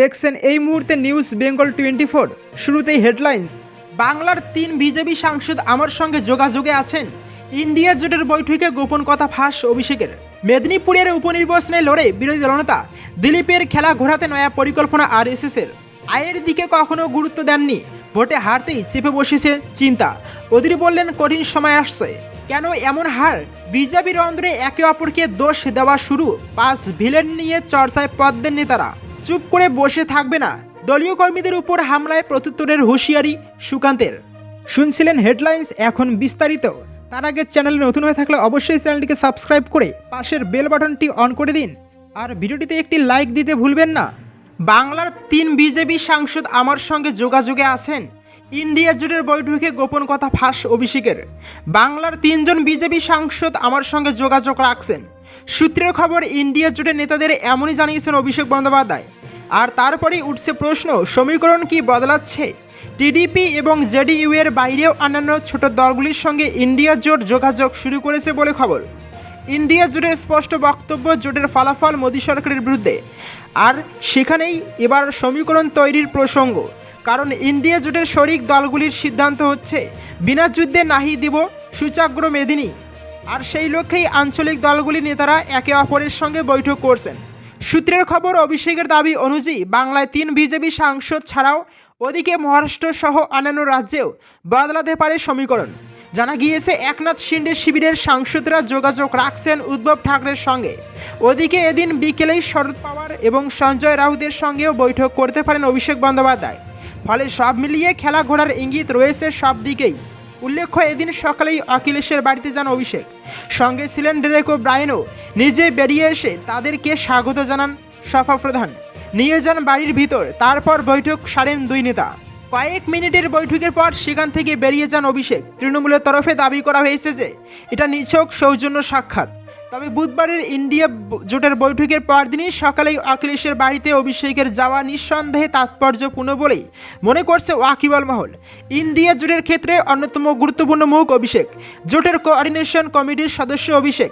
দেখছেন এই মুহূর্তে নিউজ বেঙ্গল টোয়েন্টি ফোর শুরুতেই হেডলাইন্স বাংলার তিন বিজেপি সাংসদ আমার সঙ্গে যোগাযোগে আছেন। ইন্ডিয়া জোটের বৈঠকে গোপন কথা ফাঁস অভিষেকের। মেদিনীপুরের উপনির্বাচনে লড়ে বিরোধী দলনেতা দিলীপের খেলা ঘোরাতে নয়া পরিকল্পনা আর এর আয়ের দিকে কখনো গুরুত্ব দেননি। ভোটে হারতেই চেপে বসেছে চিন্তা। ওদের বললেন, কঠিন সময় আসছে। কেন এমন হার? বিজেপির অন্দরে একে অপরকে দোষ দেওয়া শুরু। পাঁচ ভিলেন নিয়ে চর্চায় পদ্মের নেতারা চুপ করে বসে থাকবে না। দলীয় কর্মীদের উপর হামলায় প্রত্যুত্তরের হুঁশিয়ারি সুকান্তের। শুনছিলেন হেডলাইন্স, এখন বিস্তারিত। তার আগে চ্যানেলে নতুন হয়ে থাকলে অবশ্যই চ্যানেলটিকে সাবস্ক্রাইব করে পাশের বেল বাটনটি অন করে দিন। আর ভিডিওটিতে একটি লাইক দিতে ভুলবেন না। বাংলার তিন বিজেপি সাংসদ আমার সঙ্গে যোগাযোগে আছেন। ইন্ডিয়া জোটের বৈঠকে গোপন কথা ফাঁস অভিষেকের। বাংলার তিনজন বিজেপি সাংসদ আমার সঙ্গে যোগাযোগ রাখছেন। সূত্রের খবর, ইন্ডিয়া জোটের নেতাদের এমনই জানিয়েছেন অভিষেক বন্দ্যোপাধ্যায়। আর তারপরেই উঠছে প্রশ্ন, সমীকরণ কি বদলাচ্ছে? টিডিপি এবং জেডিইউ এর বাইরেও অন্যান্য ছোট দলগুলির সঙ্গে ইন্ডিয়া জোট যোগাযোগ শুরু করেছে বলে খবর। ইন্ডিয়া জোটের স্পষ্ট বক্তব্য জোটের ফলাফল মোদী সরকারের বিরুদ্ধে। আর সেখানেই এবার সমীকরণ তৈরির প্রসঙ্গ, কারণ ইন্ডিয়া জোটের শরিক দলগুলির সিদ্ধান্ত হচ্ছে, বিনা যুদ্ধে নাহি দিব সুচাগ্র মেদিনী। আর সেই লক্ষ্যেই আঞ্চলিক দলগুলির নেতারা একে অপরের সঙ্গে বৈঠক করছেন। সূত্রের খবর, অভিষেকের দাবি অনুযায়ী বাংলায় তিন বিজেপি সাংসদ ছাড়াও ওদিকে মহারাষ্ট্র সহ অন্যান্য রাজ্যেও বদলাতে পারে সমীকরণ। জানা গিয়েছে, একনাথ শিন্ডে শিবিরের সাংসদরা যোগাযোগ রাখছেন উদ্ধব ঠাকরের সঙ্গে। ওদিকে এদিন বিকেলেই শরদ পাওয়ার এবং সঞ্জয় রাউতের সঙ্গেও বৈঠক করতে পারেন অভিষেক বন্দ্যোপাধ্যায়। ফলে সব মিলিয়ে খেলা ঘোড়ার ইঙ্গিত রয়েছে সব দিকেই। উল্লেখ্য, এদিন সকালেই অখিলেশের বাড়িতে যান অভিষেক। সঙ্গে ছিলেন ডেরেক ও ব্রায়নও নিজে বেরিয়ে এসে তাদেরকে স্বাগত জানান সফা প্রধান। নিয়ে যান বাড়ির ভিতর। তারপর বৈঠক সারেন দুই নেতা। কয়েক মিনিটের বৈঠকের পর সেখান থেকে বেরিয়ে যান অভিষেক। তৃণমূলের তরফে দাবি করা হয়েছে যে, এটা নিছক সৌজন্য সাক্ষাৎ। তবে বুধবারের ইন্ডিয়া জোটের বৈঠকের পরদিনই সকালেই অখিলেশের বাড়িতে অভিষেকের যাওয়া নিঃসন্দেহে তাৎপর্যপূর্ণ বলেই মনে করছে ওয়াকিবল মহল। ইন্ডিয়া জোটের ক্ষেত্রে অন্যতম গুরুত্বপূর্ণ মুখ অভিষেক। জোটের কোঅর্ডিনেশন কমিটির সদস্য অভিষেক।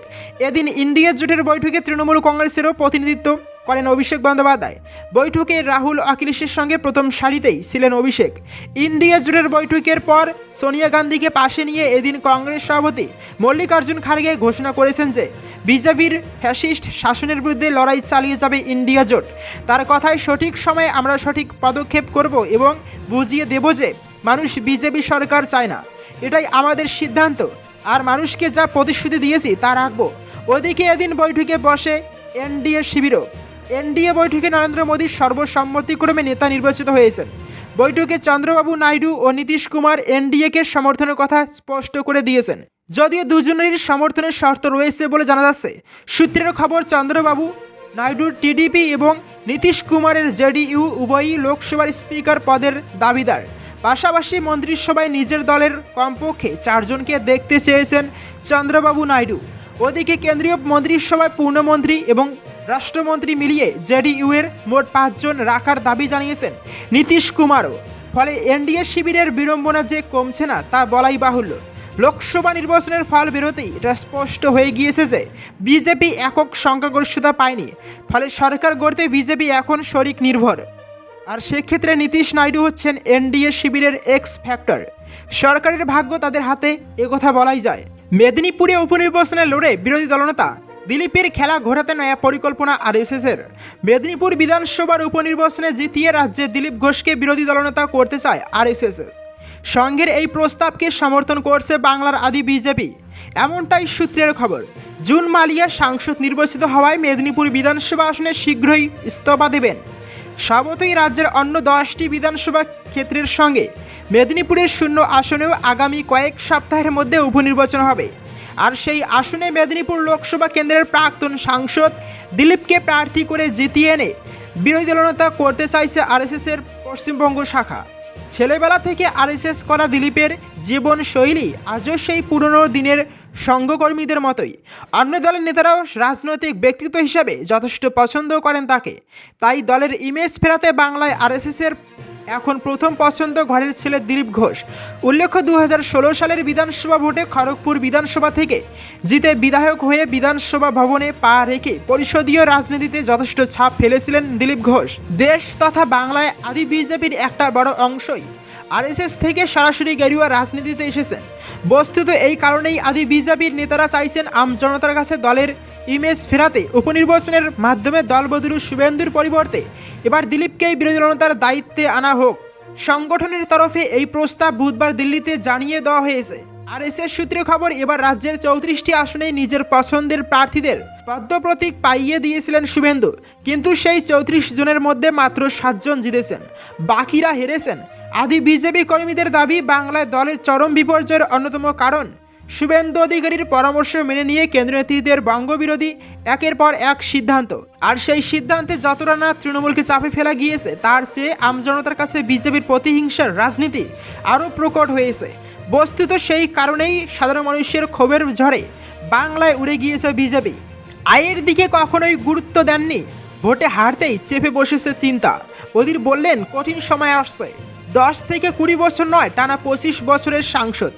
এদিন ইন্ডিয়া জোটের বৈঠকে তৃণমূল কংগ্রেসেরও প্রতিনিধিত্ব। করেন অভিষেক বন্দ্যোপাধ্যায়। বৈঠকে রাহুল অখিলেশের সঙ্গে প্রথম সারিতেই ছিলেন অভিষেক। ইন্ডিয়া জোটের বৈঠকের পর সোনিয়া গান্ধীকে পাশে নিয়ে এদিন কংগ্রেস সভাপতি মল্লিকার্জুন খাড়গে ঘোষণা করেছেন যে, বিজেপির ফ্যাসিস্ট শাসনের বিরুদ্ধে লড়াই চালিয়ে যাবে ইন্ডিয়া জোট। তার কথায় সঠিক সময়ে আমরা সঠিক পদক্ষেপ করব এবং বুঝিয়ে দেব যে, মানুষ বিজেপি সরকার চায় না। এটাই আমাদের সিদ্ধান্ত। আর মানুষকে যা প্রতিশ্রুতি দিয়েছি তা রাখব। ওদিকে এদিন বৈঠকে বসে এনডিএ শিবিরও। এনডিএ বৈঠকে নরেন্দ্র মোদীর সর্বসম্মতিক্রমে নেতা নির্বাচিত হয়েছেন। বৈঠকে চন্দ্রবাবু নাইডু ও নীতিশ কুমার এনডিএকে সমর্থনের কথা স্পষ্ট করে দিয়েছেন। যদিও দুজনেরই সমর্থনের শর্ত রয়েছে বলে জানা যাচ্ছে, সূত্রের খবর চন্দ্রবাবু নাইডুর টিডিপি এবং নীতিশ কুমারের জেডিইউ উভয়ই লোকসভার স্পিকার পদের দাবিদার। পাশাপাশি মন্ত্রিসভায় নিজের দলের কমপক্ষে চারজনকে দেখতে চেয়েছেন চন্দ্রবাবু নাইডু। ওদিকে কেন্দ্রীয় মন্ত্রিসভায় পূর্ণমন্ত্রী এবং রাষ্ট্রমন্ত্রী মিলিয়ে জেডিইউ এর মোট পাঁচজন রাখার দাবি জানিয়েছেন। নীতিশ কুমারও। ফলে এনডিএ শিবিরের বিড়ম্বনা যে কমছে না, তা বলাই বাহুল্য। লোকসভা নির্বাচনের ফল বেরোতেই এটা স্পষ্ট হয়ে গিয়েছে যে, বিজেপি একক সংখ্যাগরিষ্ঠতা পায়নি। ফলে সরকার গড়তে বিজেপি এখন শরিক নির্ভর। আর সেক্ষেত্রে নীতিশ নাইডু হচ্ছেন এনডিএ শিবিরের এক্স ফ্যাক্টর সরকারের ভাগ্য তাদের হাতে একথা বলাই যায়। মেদিনীপুরে উপনির্বাচনে লড়ে বিরোধী দলনেতা দিলীপের খেলা ঘোরাতে নয়া পরিকল্পনা আর এর মেদিনীপুর বিধানসভার উপনির্বাচনে জিতিয়ে রাজ্যে দিলীপ ঘোষকে বিরোধী দলনেতা করতে চায় আর সংঘের এই প্রস্তাবকে সমর্থন করছে বাংলার আদি বিজেপি। এমনটাই সূত্রের খবর। জুন মালিয়া সাংসদ নির্বাচিত হওয়ায় মেদিনীপুর বিধানসভা আসনে শীঘ্রই ইস্তফা দেবেন। স্বভাবতই রাজ্যের অন্য দশটি বিধানসভা ক্ষেত্রের সঙ্গে মেদিনীপুরের শূন্য আসনেও আগামী কয়েক সপ্তাহের মধ্যে উপনির্বাচন হবে। আর সেই আসনে মেদিনীপুর লোকসভা কেন্দ্রের প্রাক্তন সাংসদ দিলীপকে প্রার্থী করে জিতিয়ে এনে বিরোধী দলনেতা করতে চাইছে আরএসএসের পশ্চিমবঙ্গ শাখা। ছেলেবেলা থেকে আরএসএস করা দিলীপের জীবনশৈলী আজও সেই পুরনো দিনের সঙ্গকর্মীদের মতোই। অন্য দলের নেতারাও রাজনৈতিক ব্যক্তিত্ব হিসাবে যথেষ্ট পছন্দ করেন তাকে। তাই দলের ইমেজ ফেরাতে বাংলায় আরএসএসের এখন প্রথম পছন্দ ঘরের ছেলে দিলীপ ঘোষ। উল্লেখ্য দু হাজার ষোলো সালের বিধানসভা ভোটে খড়গপুর বিধানসভা থেকে জিতে বিধায়ক হয়ে বিধানসভা ভবনে পা রেখে পরিষদীয় রাজনীতিতে যথেষ্ট ছাপ ফেলেছিলেন দিলীপ ঘোষ। দেশ তথা বাংলায় আদি বিজেপির একটা বড় অংশই। আরএসএস থেকে সরাসরি গেরুয়া রাজনীতিতে এসেছেন। বস্তুত এই কারণেই আদি বিজেপির নেতারা চাইছেন আম জনতার কাছে দলের ইমেজ ফেরাতে উপনির্বাচনের মাধ্যমে দলবদলু শুভেন্দুর পরিবর্তে এবার দিলীপকেই বিরোধী জনতার দায়িত্বে আনা হোক। সংগঠনের তরফে এই প্রস্তাব বুধবার দিল্লিতে জানিয়ে দেওয়া হয়েছে। আর এসের সূত্রে খবর, এবার রাজ্যের চৌত্রিশটি আসনে নিজের পছন্দের প্রার্থীদের পদ্মপ্রতীক পাইয়ে দিয়েছিলেন শুভেন্দু। কিন্তু সেই চৌত্রিশ জনের মধ্যে মাত্র সাতজন জিতেছেন। বাকিরা হেরেছেন। আদি বিজেপি কর্মীদের দাবি, বাংলায় দলের চরম বিপর্যয়ের অন্যতম কারণ শুভেন্দু অধিকারীর পরামর্শ মেনে নিয়ে কেন্দ্রীয় নেতৃত্বের বঙ্গবিরোধী একের পর এক সিদ্ধান্ত। আর সেই সিদ্ধান্তে যতটা না তৃণমূলকে চাপে ফেলা গিয়েছে, তার চেয়ে আমজনতার কাছে বিজেপির প্রতিহিংসার রাজনীতি আরও প্রকট হয়েছে। বস্তুত সেই কারণেই সাধারণ মানুষের ক্ষোভের ঝড়ে বাংলায় উড়ে গিয়েছে বিজেপি। আয়ের দিকে কখনোই গুরুত্ব দেননি। ভোটে হারতেই চেপে বসেছে চিন্তা। ওদির বললেন, কঠিন সময় আসছে। দশ থেকে কুড়ি বছর নয়, টানা পঁচিশ বছরের সাংসদ।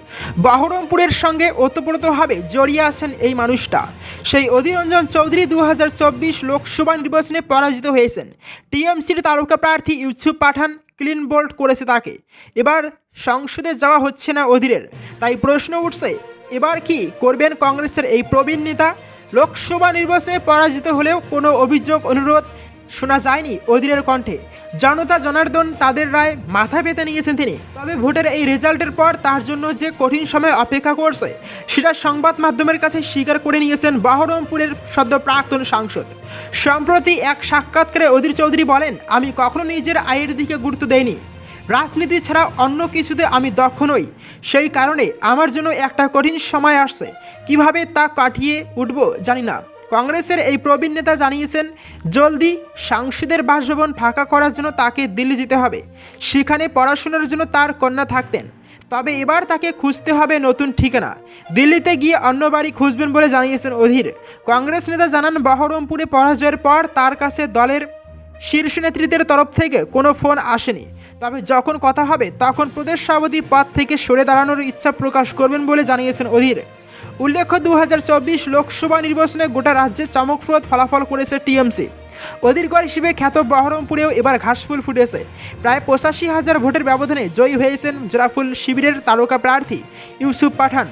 বহরমপুরের সঙ্গে ওতপ্রোতভাবে জড়িয়ে আছেন এই মানুষটা। সেই অধীর রঞ্জন চৌধুরী দু হাজার চব্বিশ লোকসভা নির্বাচনে পরাজিত হয়েছেন। টিএমসির তারকা প্রার্থী ইউসুফ পাঠান ক্লিন বোল্ড করেছে তাকে। এবার সংসদে যাওয়া হচ্ছে না অধীরের। তাই প্রশ্ন উঠছে, এবার কি করবেন কংগ্রেসের এই প্রবীণ নেতা? লোকসভা নির্বাচনে পরাজিত হলেও কোনো অভিযোগ, অনুরোধ শোনা যায়নি অধীরের কণ্ঠে। জনতা জনার্দন তাদের রায় মাথা পেতে নিয়েছেন তিনি। তবে ভোটের এই রেজাল্টের পর তার জন্য যে কঠিন সময় অপেক্ষা করছে, সেটা সংবাদ মাধ্যমের কাছে স্বীকার করে নিয়েছেন বহরমপুরের সদ্য প্রাক্তন সাংসদ। সম্প্রতি এক সাক্ষাৎকারে অধীর চৌধুরী বলেন, আমি কখনো নিজের আয়ের দিকে গুরুত্ব দেইনি। রাজনীতি ছাড়া অন্য কিছুতে আমি দক্ষ নই। সেই কারণে আমার জন্য একটা কঠিন সময় আসছে। কীভাবে তা কাটিয়ে উঠব জানি না। কংগ্রেসের এই প্রবীণ নেতা জানিয়েছেন, জলদি সাংসদের বাসভবন ফাঁকা করার জন্য তাকে দিল্লি যেতে হবে। সেখানে পড়াশোনার জন্য তার কন্যা থাকতেন। তবে এবার তাকে খুঁজতে হবে নতুন ঠিকানা। দিল্লিতে গিয়ে অন্য বাড়ি খুঁজবেন বলে জানিয়েছেন অধীর। কংগ্রেস নেতা জানান, বহরমপুরে পরাজয়ের পর তার কাছে দলের শীর্ষ নেতৃত্বের তরফ থেকে কোনো ফোন আসেনি। তবে যখন কথা হবে, তখন প্রদেশ সভাপতি পদ থেকে সরে দাঁড়ানোর ইচ্ছা প্রকাশ করবেন বলে জানিয়েছেন অধীর। উল্লেখ্য দু হাজার চব্বিশ লোকসভা নির্বাচনে গোটা রাজ্যে চমকপ্রদ ফলাফল করেছে টিএমসি। অধীরগড় হিসেবে খ্যাত বহরমপুরেও এবার ঘাসফুল ফুটেছে। প্রায় পঁচাশি হাজার ভোটের ব্যবধানে জয়ী হয়েছেন জোরাফুল শিবিরের তারকা প্রার্থী ইউসুফ পাঠান।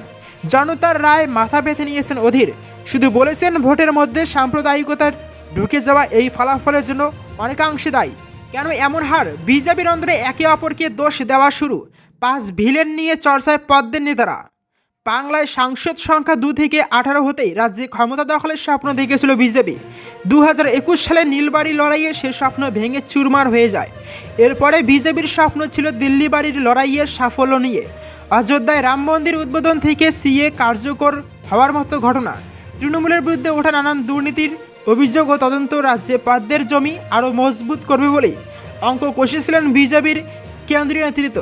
জনতার রায় মাথা বেঁধে নিয়েছেন অধীর। শুধু বলেছেন, ভোটের মধ্যে সাম্প্রদায়িকতার ঢুকে যাওয়া এই ফলাফলের জন্য অনেকাংশে দায়ী। কেন এমন হার? বিজেপির অন্তরে একে অপরকে দোষ দেওয়া শুরু। পাঁচ ভিলেন নিয়ে চর্চায় পদ্মের নেতারা। বাংলায় সাংসদ সংখ্যা দু থেকে আঠারো হতেই রাজ্যে ক্ষমতা দখলের স্বপ্ন দেখেছিল বিজেপি। দু হাজার একুশ সালে নীলবাড়ি লড়াইয়ে সে স্বপ্ন ভেঙে চুরমার হয়ে যায়। এরপরে বিজেপির স্বপ্ন ছিল দিল্লি বাড়ির লড়াইয়ের সাফল্য নিয়ে। অযোধ্যায় রাম মন্দির উদ্বোধন থেকে সিএ কার্যকর হওয়ার মতো ঘটনা। তৃণমূলের বিরুদ্ধে ওঠা নানান দুর্নীতির অভিযোগ ও তদন্ত রাজ্যে পদ্মের জমি আরও মজবুত করবে বলে অঙ্ক কষেছিলেন বিজেপির কেন্দ্রীয় নেতৃত্ব।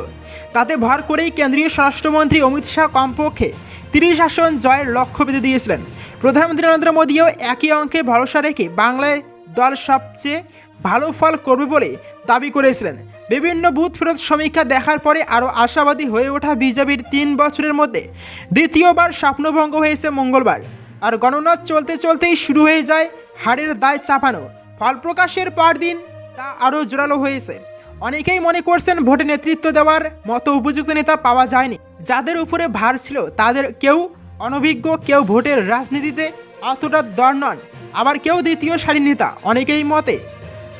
তাতে ভার করেই কেন্দ্রীয় স্বরাষ্ট্রমন্ত্রী অমিত শাহ কমপক্ষে তিরিশ আসন জয়ের লক্ষ্য বেঁধে দিয়েছিলেন। প্রধানমন্ত্রী নরেন্দ্র মোদীও একই অঙ্কে ভরসা রেখে বাংলায় দল সবচেয়ে ভালো ফল করবে বলে দাবি করেছিলেন। বিভিন্ন বুথ ফেরত সমীক্ষা দেখার পরে আরও আশাবাদী হয়ে ওঠা বিজেপির তিন বছরের মধ্যে দ্বিতীয়বার স্বপ্নভঙ্গ হয়েছে মঙ্গলবার। আর গণনা চলতে চলতেই শুরু হয়ে যায় হাড়ের দায় চাপানো। ফল প্রকাশের পর দিন তা আরও জোরালো হয়েছে। অনেকেই মনে করছেন ভোটে নেতৃত্ব দেওয়ার মতো উপযুক্ত নেতা পাওয়া যায়নি। যাদের উপরে ভার ছিল তাদের কেউ অনভিজ্ঞ, কেউ ভোটের রাজনীতিতে অতটা দর নন। আবার কেউ দ্বিতীয় সারির নেতা। অনেকেই মতে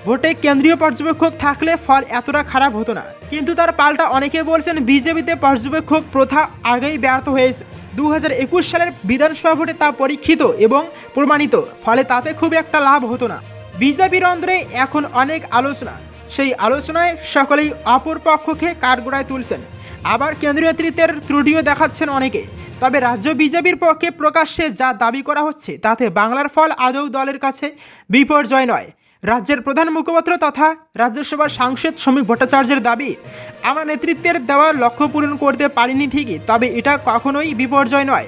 ভোটে কেন্দ্রীয় পর্যবেক্ষক থাকলে ফল এতটা খারাপ হতো না। কিন্তু তার পাল্টা অনেকে বলছেন বিজেপিতে পর্যবেক্ষক প্রথা আগেই ব্যর্থ হয়েছে। দু হাজার একুশ সালের বিধানসভা ভোটে তা পরীক্ষিত এবং প্রমাণিত, ফলে তাতে খুব একটা লাভ হতো না। বিজেপির অন্দরে এখন অনেক আলোচনা। সেই আলোচনায় সকলেই অপর পক্ষকে কাঠগোড়ায় তুলছেন। আবার কেন্দ্রীয় নেতৃত্বের ত্রুটিও দেখাচ্ছেন অনেকে। তবে রাজ্য বিজেপির পক্ষে প্রকাশ্যে যা দাবি করা হচ্ছে, তাতে বাংলার ফল আদৌ দলের কাছে বিপর্যয় নয়। রাজ্যের প্রধান মুখপাত্র তথা রাজ্যসভার সাংসদ শ্রমিক ভট্টাচার্যের দাবি, আমরা নেতৃত্বের দেওয়া লক্ষ্য পূরণ করতে পারিনি ঠিকই, তবে এটা কখনোই বিপর্যয় নয়।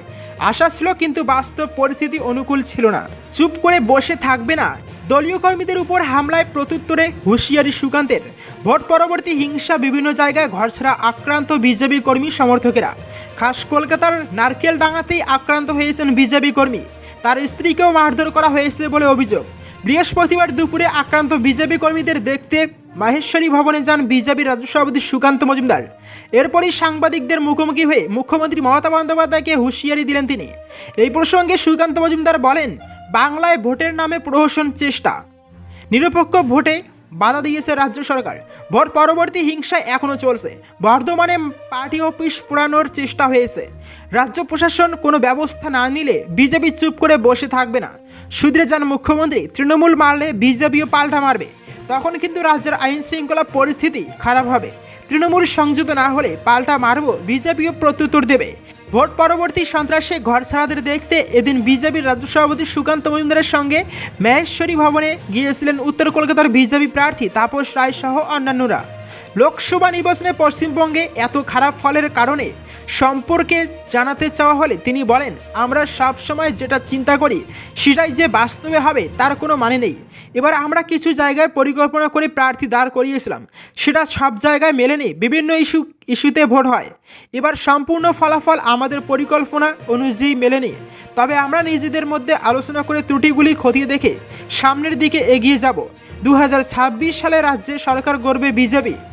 আশা ছিল কিন্তু বাস্তব পরিস্থিতি অনুকূল ছিল না। চুপ করে বসে থাকবে না। দলীয় কর্মীদের উপর হামলায় প্রত্যুত্তরে হুঁশিয়ারি সুকান্তের। ভোট পরবর্তী হিংসা বিভিন্ন জায়গায় ঘরছাড়া আক্রান্ত বিজেপি কর্মী সমর্থকেরা। খাস কলকাতার নারকেলডাঙ্গাতেই আক্রান্ত হয়েছেন বিজেপি কর্মী। তার স্ত্রীকেও মারধর করা হয়েছে বলে অভিযোগ। বৃহস্পতিবার দুপুরে আক্রান্ত বিজেপি কর্মীদের দেখতে মাহেশ্বরী ভবনে যান বিজেপি রাজ্য সভাপতি সুকান্ত মজুমদার। এরপরই সাংবাদিকদের মুখোমুখি হয়ে মুখ্যমন্ত্রী মমতা বন্দ্যোপাধ্যায়কে হুঁশিয়ারি দিলেন তিনি। এই প্রসঙ্গে সুকান্ত মজুমদার বলেন, বাংলায় ভোটের নামে প্রহসন চেষ্টা। নিরপেক্ষ ভোটে বাধা দিয়েছে রাজ্য সরকার। ভোট পরবর্তী হিংসা এখনও চলছে। বর্ধমানে পার্টি অফিস পোড়ানোর চেষ্টা হয়েছে। রাজ্য প্রশাসন কোনো ব্যবস্থা না নিলে বিজেপি চুপ করে বসে থাকবে না। সুদরে যান মুখ্যমন্ত্রী তৃণমূল মারলে বিজেপিও পাল্টা মারবে। তখন কিন্তু রাজ্যের আইন শৃঙ্খলা পরিস্থিতি খারাপ হবে। তৃণমূল সংযুক্ত না হলে পাল্টা মারব বিজেপিও প্রত্যুত্তর দেবে। ভোট পরবর্তী সন্ত্রাসে ঘর ছাড়াদের দেখতে এদিন বিজেপির রাজ্য সভাপতি সুকান্ত মজুমদারের সঙ্গে মহেশ্বরী ভবনে গিয়েছিলেন উত্তর কলকাতার বিজেপি প্রার্থী তাপস রায় সহ অন্যান্যরা। লোকসভা নির্বাচনে পশ্চিমবঙ্গে এত খারাপ ফলের কারণে সম্পর্কে জানাতে চাওয়া হলে তিনি বলেন, আমরা সব সময় যেটা চিন্তা করি, সেটাই যে বাস্তবে হবে, তার কোনো মানে নেই। এবার আমরা কিছু জায়গায় পরিকল্পনা করে প্রার্থী দাঁড় করিয়েছিলাম। সেটা সব জায়গায় মেলেনি, বিভিন্ন ইস্যু, ইস্যুতে ভোট হয়। এবার সম্পূর্ণ ফলাফল আমাদের পরিকল্পনা অনুযায়ী মেলেনি। তবে আমরা নিজেদের মধ্যে আলোচনা করে ত্রুটিগুলি খতিয়ে দেখে সামনের দিকে এগিয়ে যাব। দু হাজার ছাব্বিশ সালে রাজ্যে সরকার গড়বে বিজেপি।